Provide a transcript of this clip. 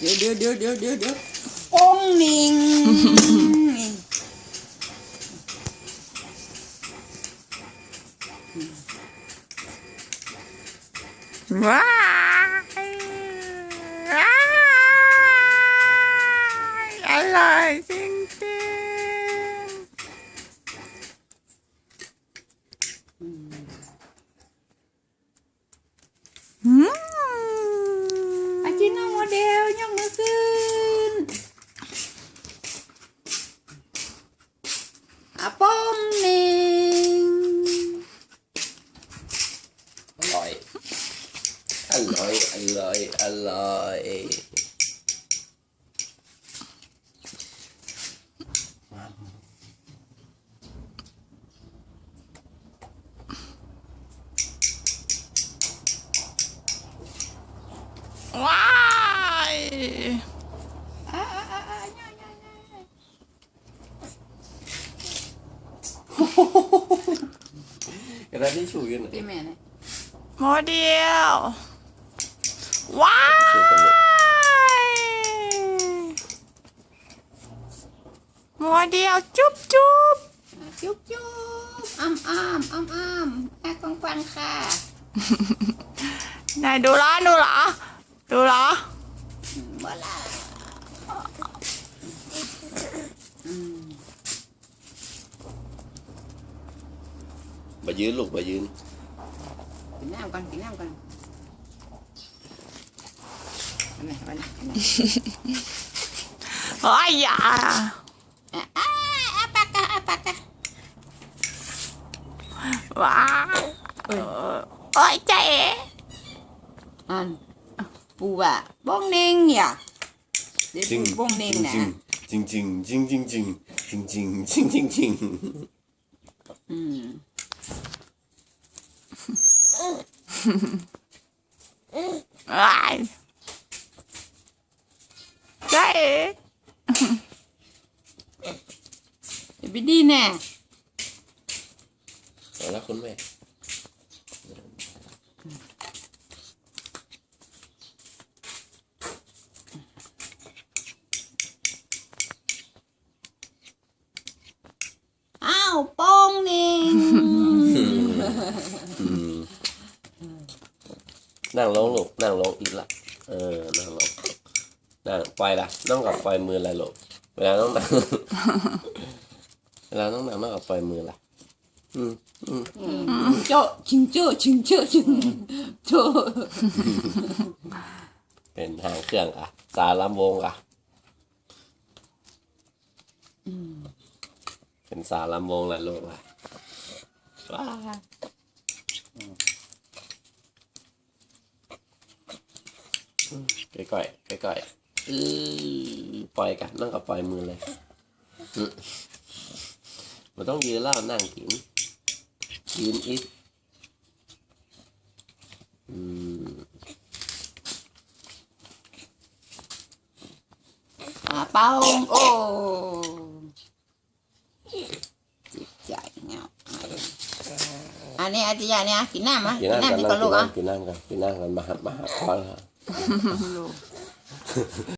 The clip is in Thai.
Đưa đưa đưa đưa đưa đưa Ôm mình Wow. I like it. ร่อยอร่อยว้ายกระดาษที่ชูกันหน่อย พี่แม่เนี่ย โมเดล ว้าชูกันลูกยโมเดลจุ๊บจุ๊บอ่าจุ๊บจุ๊บอ้ำอ้ำอ้ำอ้ำแม่กองฟันค่ะไหนดูเหรอ ดูเหรอดูเหรออืมบ่ละอืมมายืนลูกมายืนกินน้ำก่อนกินน้ำก่อน อันไหนอันไหนอันไหนเฮ้ยอย่าอะอะอะปากกาอะปากกาว้าย เดี๋ยวไปดีแน่เอาละคุณแม่อ้าวโป้งนี่นั่งลงลูกนั่งร้องอีกละเออ นั่งร้อง นั่งปล่อยละน้องกับปล่อยมืออะไรลูกเวลาน้องนั่งเวลาน้องนั่งน้องกับปล่อยมือละอืมอืมโจ้ชิงโจ้ชิงโจ้ชิงโจ้เป็นทางเครื่องอะสารลำวงอะเป็นสารลำวงแหละลูกอะว้าก่อยๆก่อยๆอือ ปล่อยกันนั่งกับปล่อยมือเลยอืมมันต้องยืนแล้วนั่งกินยืนอีกอืมอ่าเป้าโอ้จิตใจเนาะอันนี้อาทิตย์เนี่ยกินน้ำมะกิกินนน้ำน้ำกันดีกว่าลูกอะกินน้ำกันกินน้ำกันมาหัดมาหัดคอแล้ว